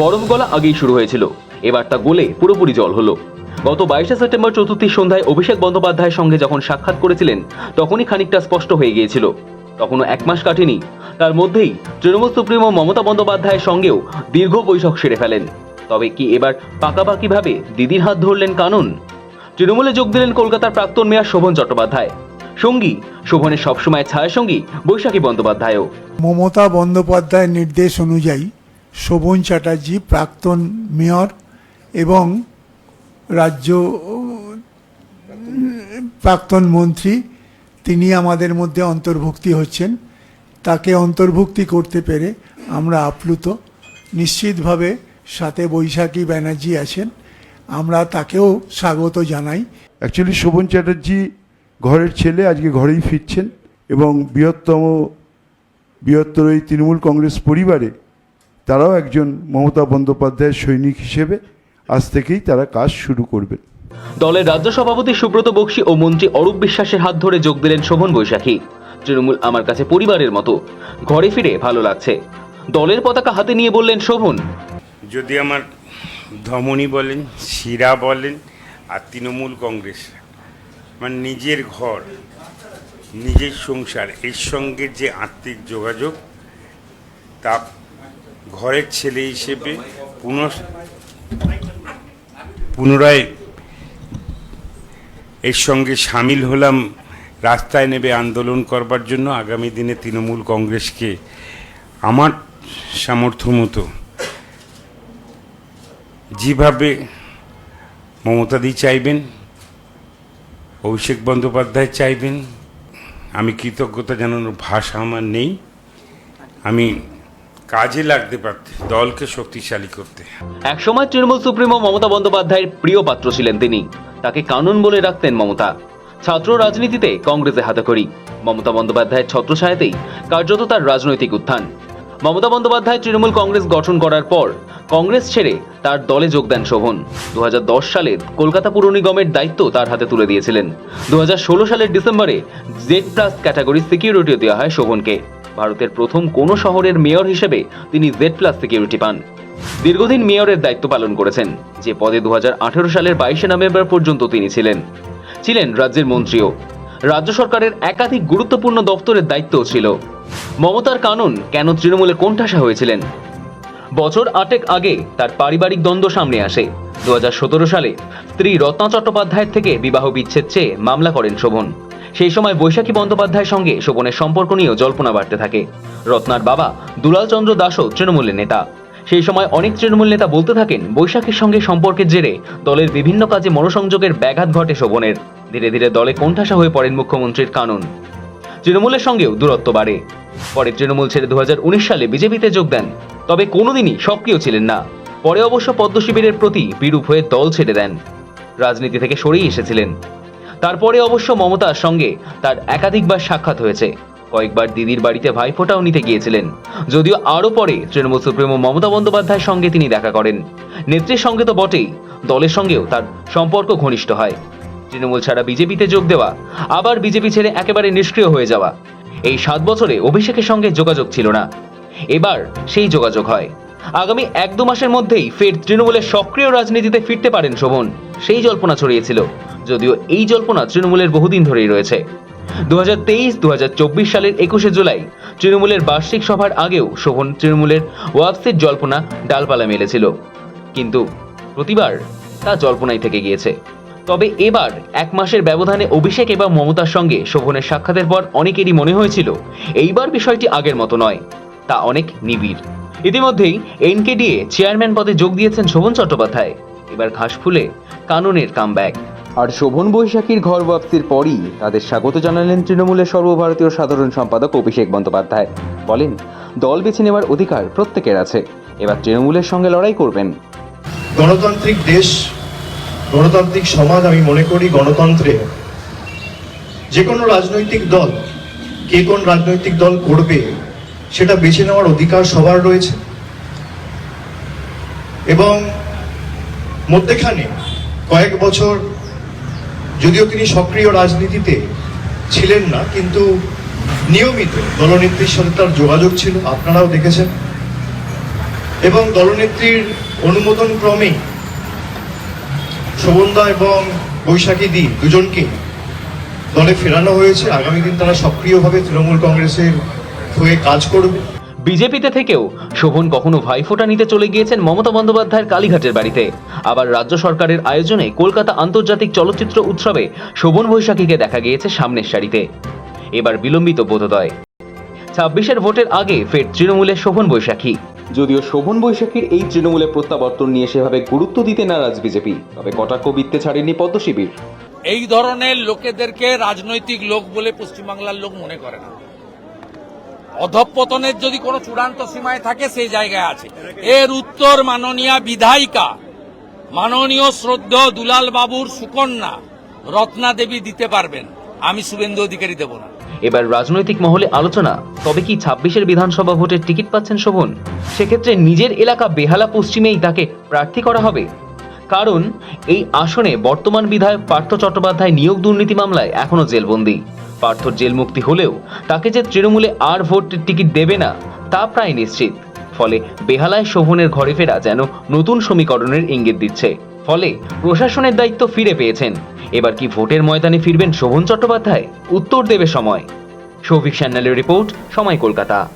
বরফ গলা আগেই শুরু হয়েছিল। এবার তা গলে পুরোপুরি জল হলো। গত বাইশে সেপ্টেম্বর চতুর্থীর সন্ধ্যায় অভিষেক বন্দ্যোপাধ্যায়ের সঙ্গে যখন সাক্ষাৎ করেছিলেন, তখনই খানিকটা স্পষ্ট হয়ে গিয়েছিল। তখনও এক মাস কাটেনি। তার মধ্যেই তৃণমূল সুপ্রিমো মমতা বন্দ্যোপাধ্যায়ের সঙ্গেও দীর্ঘ বৈঠক সেরে ফেলেন। তবে কি এবার পাকাপাকিভাবে দিদির হাত ধরলেন কানুন? তৃণমূলে যোগ দিলেন কলকাতার প্রাক্তন মেয়র শোভন চট্টোপাধ্যায়। সঙ্গী শোভনের সবসময় ছায়াসঙ্গী বৈশাখী বন্দ্যোপাধ্যায়ও। মমতা বন্দ্যোপাধ্যায়ের নির্দেশ অনুযায়ী শোভন চ্যাটার্জি, প্রাক্তন মেয়র এবং রাজ্য, প্রাক্তন মন্ত্রী, তিনি আমাদের মধ্যে অন্তর্ভুক্তি হচ্ছেন। তাকে অন্তর্ভুক্তি করতে পেরে আমরা আপ্লুত। নিশ্চিতভাবে সাথে বৈশাখী ব্যানার্জি আছেন। আমরা তাকেও স্বাগত জানাই। অ্যাকচুয়ালি শোভন চ্যাটার্জি ঘরের ছেলে, আজকে ঘরেই ফিরছেন এবং বৃহত্তম, বৃহত্তর এই তৃণমূল কংগ্রেস পরিবারে তারাও একজন মমতা বন্দ্যোপাধ্যায়ের সৈনিক হিসেবে আজ থেকেই তারা কাজ শুরু করবেন। দলের রাজ্য সভাপতি সুব্রত বক্সী ও মন্ত্রী অরূপ বিশ্বাসের হাত ধরে যোগ দিলেন শোভন বৈশাখী। তৃণমূল আমার কাছে পরিবারের মতো। ঘরে ফিরে ভালো লাগছে। দলের পতাকা হাতে নিয়ে বললেন শোভন। যদি আমার ধমনী বলেন শিরা বলেন আর তৃণমূল কংগ্রেস আমার নিজের ঘর নিজের সংসার এর সঙ্গে যে আত্মিক যোগাযোগ তা ঘরের ছেলে হিসেবে পুনঃ পুনরায় এর সঙ্গে সামিল হলাম, রাস্তায় নেবে আন্দোলন করবার জন্য আগামী দিনে তৃণমূল কংগ্রেসকে আমার সামর্থ্য মতো যেভাবে মমতাদি চাইবেন, অভিষেক বন্দ্যোপাধ্যায় চাইবেন, আমি কৃতজ্ঞতা জানানোর ভাষা আমার নেই। আমি কাজে লাগতে পারতে, দলকে শক্তিশালী করতে। একসময় তৃণমূল সুপ্রিমো মমতা বন্দ্যোপাধ্যায়ের প্রিয় পাত্র ছিলেন তিনি। তাকে কানুন বলে রাখতেন মমতা। ছাত্র রাজনীতিতে কংগ্রেসে হাতাখড়ি। মমতা বন্দ্যোপাধ্যায়ের ছত্রছায়াতেই কার্যত তার রাজনৈতিক উত্থান। মমতা বন্দ্যোপাধ্যায় তৃণমূল কংগ্রেস গঠন করার পর কংগ্রেস ছেড়ে তার দলে যোগ দেন শোভন। দু হাজার দশ সালে কলকাতা পুর নিগমের দায়িত্ব তার হাতে তুলে দিয়েছিলেন। দু হাজার ষোলো সালের ডিসেম্বরে জেড প্লাস ক্যাটাগরি সিকিউরিটিও দেওয়া হয় শোভনকে। ভারতের প্রথম কোনো শহরের মেয়র হিসেবে তিনি জেড প্লাস সিকিউরিটি পান। দীর্ঘদিন মেয়রের দায়িত্ব পালন করেছেন, যে পদে দু হাজার আঠেরো সালের বাইশে নভেম্বর পর্যন্ত তিনি ছিলেন। ছিলেন রাজ্যের মন্ত্রীও। রাজ্য সরকারের একাধিক গুরুত্বপূর্ণ দপ্তরের দায়িত্বও ছিল। মমতার কানুন কেন তৃণমূলে কোণঠাসা হয়েছিলেন? বছর আটেক আগে তার পারিবারিক দ্বন্দ্ব সামনে আসে। দু হাজার সতেরো সালে স্ত্রী রত্না চট্টোপাধ্যায়ের থেকে বিবাহ বিচ্ছেদ চেয়ে মামলা করেন শোভন। সেই সময় বৈশাখী বন্দ্যোপাধ্যায়ের সঙ্গে শোভনের সম্পর্ক নিয়েও জল্পনা বাড়তে থাকে। রত্নার বাবা দুলালচন্দ্র দাসও তৃণমূলের নেতা। সেই সময় অনেক তৃণমূল নেতা বলতে থাকেন, বৈশাখীর সঙ্গে সম্পর্কের জেরে দলের বিভিন্ন কাজে মনোসংযোগের ব্যাঘাত ঘটে শোভনের। ধীরে ধীরে দলে কোণঠাসা হয়ে পড়েন মুখ্যমন্ত্রীর কানুন। তৃণমূলের সঙ্গেও দূরত্ব বাড়ে। পরে তৃণমূল ছেড়ে দু হাজার উনিশ সালে বিজেপিতে যোগ দেন, তবে কোনোদিনই সক্রিয় ছিলেন না। পরে অবশ্য পদ্ম শিবিরের প্রতি বিরূপ হয়ে দল ছেড়ে দেন। রাজনীতি থেকে সরেই এসেছিলেন। তারপরে অবশ্য মমতার সঙ্গে তার একাধিকবার সাক্ষাৎ হয়েছে। কয়েকবার দিদির বাড়িতে ভাইফোঁটাও নিতে গিয়েছিলেন। যদিও আরও পরে তৃণমূল সুপ্রিমো মমতা বন্দ্যোপাধ্যায়ের সঙ্গে তিনি দেখা করেন। নেত্রীর সঙ্গে তো বটেই, দলের সঙ্গেও তার সম্পর্ক ঘনিষ্ঠ হয়। তৃণমূল ছাড়া বিজেপিতে যোগ দেওয়া, আবার বিজেপি ছেড়ে একেবারে নিষ্ক্রিয় হয়ে যাওয়া, এই সাত বছরে অভিষেকের সঙ্গে যোগাযোগ ছিল না। এবার সেই যোগাযোগ হয়। আগামী এক দু মাসের মধ্যেই ফের তৃণমূলের সক্রিয় রাজনীতিতে ফিরতে পারেন শোভন। সেই জল্পনা ছড়িয়েছিল। যদিও এই জল্পনা তৃণমূলের বহুদিন ধরেই রয়েছে। দু হাজার তেইশ দু হাজার চব্বিশ সালের একুশে জুলাই তৃণমূলের বার্ষিক সভার আগেও শোভন তৃণমূলের ওয়াবসিট জল্পনা ডালপালা মেলেছিল। কিন্তু প্রতিবার তা জল্পনাই থেকে গিয়েছে। তবে এবার এক মাসের ব্যবধানে অভিষেক এবং মমতার সঙ্গে শোভনের সাক্ষাতের পর অনেকেরই মনে হয়েছিল, এইবার বিষয়টি আগের মতো নয়। তা অনেক নিবিড়। ইতিমধ্যেই এনকেডিএ চেয়ারম্যান পদে যোগ দিয়েছেন শোভন চট্টোপাধ্যায়। এবার ঘাস ফুলে কাননের কামব্যাক। আর শোভন বৈশাখীর ঘর ওয়াপসির পরই তাদের স্বাগত জানালেন তৃণমূলের সর্বভারতীয় সাধারণ সম্পাদক অভিষেক বন্দ্যোপাধ্যায়। বলেন দল বেছে নেওয়ার অধিকার প্রত্যেকের আছে এবার তৃণমূলের সঙ্গে লড়াই করবেন। গণতান্ত্রিক দেশ গণতান্ত্রিক সমাজ আমি মনে করি গণতন্ত্রে। যে কোনো রাজনৈতিক দল কে কোন রাজনৈতিক দল করবে সেটা বেছে নেওয়ার অধিকার সবার রয়েছে। এবং মধ্যেখানে কয়েক বছর যদিও তিনি সক্রিয় রাজনীতিতে ছিলেন না, কিন্তু নিয়মিত দলনেত্রীর সাথে তার যোগাযোগ ছিল, আপনারাও দেখেছেন। এবং দলনেত্রীর অনুমোদন ক্রমেই শোভনদা এবং বৈশাখী দি দুজনকে দলে ফেরানো হয়েছে। আগামী দিন তারা সক্রিয়ভাবে তৃণমূল কংগ্রেসের হয়ে কাজ করবে। বিজেপিতে থেকেও শোভন কখনো ভাইফোঁটা নিতে চলে গিয়েছেন মমতা বন্দ্যোপাধ্যায়ের কালীঘাটের বাড়িতে। আবার রাজ্য সরকারের আয়োজনে কলকাতা আন্তর্জাতিক চলচ্চিত্র উৎসবে শোভন বৈশাখীকে দেখা গিয়েছে সামনের সারিতে। এবার বিলম্বিত বোধোদয়। ছাব্বিশের ভোটের আগে ফের তৃণমূলের শোভন বৈশাখী। যদিও শোভন বৈশাখীর এই তৃণমূলে প্রত্যাবর্তন নিয়ে সেভাবে গুরুত্ব দিতে নারাজ বিজেপি তবে কটাক্ষ বিত্তে ছাড়েনি পদ্মশিবির এই ধরনের লোকেদেরকে রাজনৈতিক লোক বলে পশ্চিমবাংলার লোক মনে করে না। অধঃপতনের যদি কোনো চূড়ান্ত সীমায় থাকে, সেই জায়গায় আছে। এর উত্তর মাননীয় বিধায়িকা, মাননীয় শ্রদ্ধ দুলাল বাবুর সুকন্যা রত্না দেবী দিতে পারবেন। আমি শুভেন্দু অধিকারী দেব না। এবার রাজনৈতিক মহলে আলোচনা। তবে কি ছাব্বিশের বিধানসভা ভোটের টিকিট পাচ্ছেন শোভন? সেক্ষেত্রে নিজের এলাকা বেহালা পশ্চিমেই তাকে প্রার্থী করা হবে। কারণ, এই আসনে বর্তমান বিধায়ক পার্থ চট্টোপাধ্যায় নিয়োগ দুর্নীতি মামলায় এখনও জেলবন্দি। পার্থর জেল মুক্তি হলেও তাকে যে তৃণমূলে আর ভোটের টিকিট দেবে না, তা প্রায় নিশ্চিত। ফলে বেহালায় শোভনের ঘরে ফেরা যেন নতুন সমীকরণের ইঙ্গিত দিচ্ছে। ফলে প্রশাসনের দায়িত্ব ফিরে পেয়েছেন। এবার কি ভোটের ময়দানে ফিরবেন শোভন চট্টোপাধ্যায়? উত্তর দেবে সময়। সৌভিক সান্যালের রিপোর্ট, সময় কলকাতা।